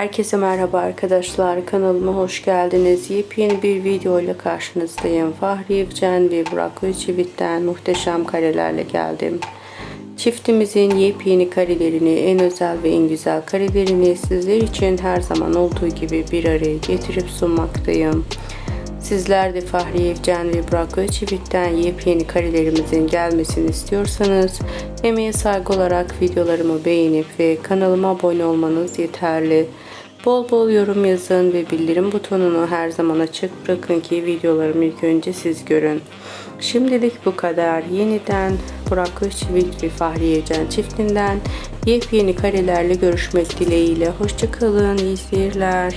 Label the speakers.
Speaker 1: Herkese merhaba arkadaşlar. Kanalıma hoş geldiniz. Yepyeni bir video ile karşınızdayım. Fahri Evcen ve Burak Özçivit'ten muhteşem karelerle geldim. Çiftimizin yepyeni karelerini, en özel ve en güzel karelerini sizler için her zaman olduğu gibi bir araya getirip sunmaktayım. Sizler de Fahri Evcen ve Burak Özçivit'ten yepyeni karelerimizin gelmesini istiyorsanız emeğe saygı olarak videolarımı beğenip ve kanalıma abone olmanız yeterli. Bol bol yorum yazın ve bildirim butonunu her zaman açık bırakın ki videolarımı ilk önce siz görün. Şimdilik bu kadar. Yeniden Burak Özçivit ve Fahri Evcen çiftinden yepyeni karelerle görüşmek dileğiyle. Hoşçakalın, iyi seyirler.